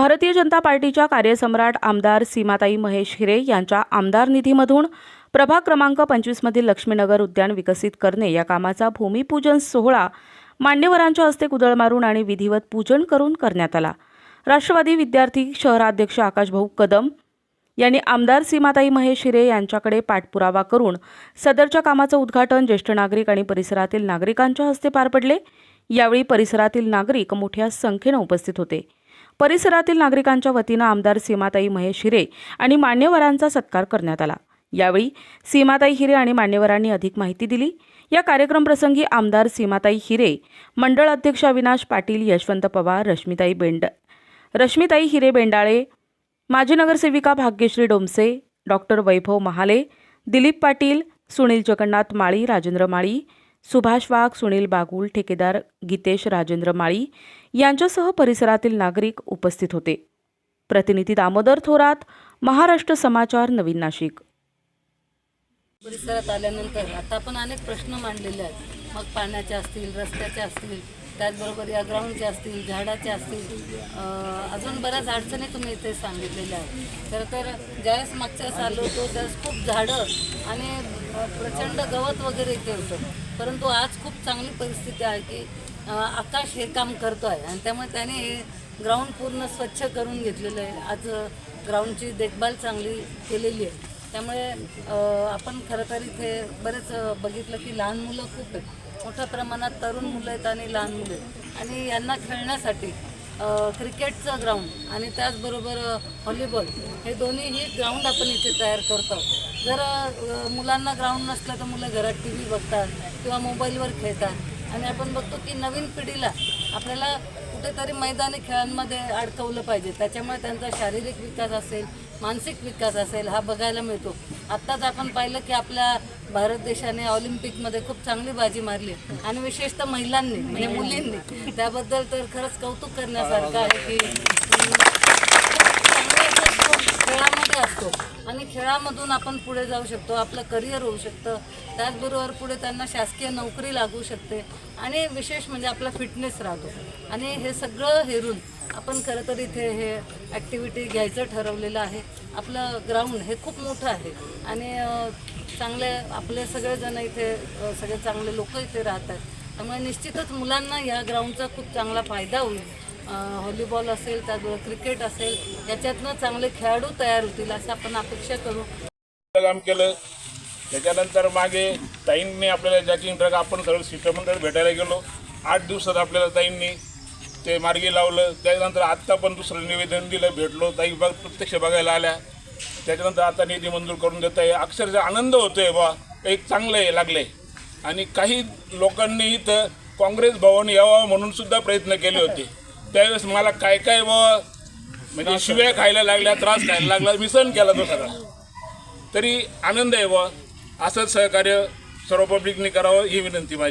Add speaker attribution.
Speaker 1: भारतीय जनता पार्टीच्या कार्यसम्राट आमदार सीमाताई महेश हिरे यांच्या आमदार निधीमधून प्रभाग क्रमांक पंचवीसमधील लक्ष्मीनगर उद्यान विकसित करणे या कामाचा भूमिपूजन सोहळा मान्यवरांच्या हस्ते कुदळ मारून आणि विधिवत पूजन करून करण्यात आला. राष्ट्रवादी विद्यार्थी शहराध्यक्ष आकाशभाऊ कदम यांनी आमदार सीमाताई महेश हिरे यांच्याकडे पाठपुरावा करून सदरच्या कामाचं उद्घाटन ज्येष्ठ नागरिक आणि परिसरातील नागरिकांच्या हस्ते पार पडले. यावेळी परिसरातील नागरिक मोठ्या संख्येनं उपस्थित होते. परिसरातील नागरिकांच्या वतीनं आमदार सीमाताई महेश हिरे आणि मान्यवरांचा सत्कार करण्यात आला. यावेळी सीमाताई हिरे आणि मान्यवरांनी अधिक माहिती दिली. या कार्यक्रमप्रसंगी आमदार सीमाताई हिरे मंडळ अध्यक्ष अविनाश पाटील यशवंत पवार रश्मिताई बेंड रश्मिताई हिरे बेंडाळे माजी नगरसेविका भाग्यश्री डोमसे डॉक्टर वैभव महाले दिलीप पाटील सुनील जगन्नाथ माळी राजेंद्र माळी सुभाष वाघ सुनील बागुल ठेकेदार गीतेश राजेंद्र माळी यांच्यासह परिसरातील नागरिक उपस्थित होते. प्रतिनिधी दामोदर थोरात महाराष्ट्र समाचार नवीन नाशिक.
Speaker 2: परिसरात आल्यानंतर आता आपण अनेक प्रश्न मांडलेले आहेत. मग पाण्याचे असतील रस्त्याचे असतील त्याचबरोबर या ग्राउंडचे असतील झाडाचे असतील अजून बऱ्याच अडचणी तुम्ही इथे सांगितलेल्या आहेत. खरं तर ज्यावेळेस मागच्या आलो होतो त्यावेळेस खूप झाडं आणि प्रचंड गवत वगैरे इथे होतं. परंतु आज खूप चांगली परिस्थिती आहे की आकाश हे काम करतो आहे आणि त्यामुळे त्याने हे ग्राउंड पूर्ण स्वच्छ करून घेतलेलं आहे. आज ग्राउंडची देखभाल चांगली केलेली आहे. त्यामुळे आपण खरं तर इथे बरेच बघितलं की लहान मुलं खूप आहेत. मोठ्या प्रमाणात तरुण मुलं आहेत आणि लहान मुलं आहेत. आणि यांना खेळण्यासाठी क्रिकेटचं ग्राउंड आणि त्याचबरोबर हॉलीबॉल व्हॉलीबॉल हे दोन्हीही ग्राउंड आपण इथे तयार करतो जर मुलांना ग्राउंड नसलं तर मुलं घरात टी व्ही बघतात किंवा मोबाईलवर खेळतात. आणि आपण बघतो की नवीन पिढीला आपल्याला कुठेतरी मैदानी खेळांमध्ये अडकवलं पाहिजे. त्याच्यामुळे त्यांचा शारीरिक विकास असेल मानसिक विकास असेल हा बघायला मिळतो. आत्ताच आपण पाहिलं की आपल्या भारत देशाने ऑलिम्पिकमध्ये खूप चांगली बाजी मारली. आणि विशेषतः महिलांनी म्हणजे मुलींनी. त्याबद्दल तर खरंच कौतुक करण्यासारखं आहे की खेळामध्ये असतो. आणि खेळामधून आपण पुढे जाऊ शकतो आपलं करिअर होऊ शकतं. त्याचबरोबर पुढे त्यांना शासकीय नोकरी लागू शकते. आणि विशेष म्हणजे आपला फिटनेस राहतो. आणि हे सगळं हेरून आपण खरं तर इथे हे ॲक्टिव्हिटी घ्यायचं ठरवलेलं आहे. आपलं ग्राउंड हे खूप मोठं आहे. आणि चांगले आपले सगळेजण इथे सगळे चांगले लोक इथे राहतात. त्यामुळे निश्चितच मुलांना या ग्राउंडचा खूप चांगला फायदा होईल. व्हॉलीबॉल असेल त्याचबरोबर क्रिकेट असेल याच्यातनं चांगले खेळाडू तयार होतील असं आपण अपेक्षा करू.
Speaker 3: काम केलं. त्याच्यानंतर मागे ताईंनी आपल्याला जॅकिंग ट्रक आपण सगळं शिष्टमंडळ भेटायला गेलो. आठ दिवसात आपल्याला ताईंनी ते मार्गी लावलं. त्याच्यानंतर आत्ता पण दुसरं निवेदन दिलं भेटलो. ताई बघ प्रत्यक्ष बघायला आल्या. त्याच्यानंतर आता निधी मंजूर करून देत आहे. अक्षरशः आनंद होतोय बा एक चांगलं आहे लागले आणि काही लोकांनी इथं काँग्रेस भवन यावं म्हणून सुद्धा प्रयत्न केले होते. त्यावेळेस मला काय काय बाबा म्हणजे शिव्या खायला लागल्या त्रास खायला लागला मी सहन केला तो सगळा. तरी आनंद आहे बा असंच सहकार्य सर्व पब्लिकने करावं ही विनंती माझी.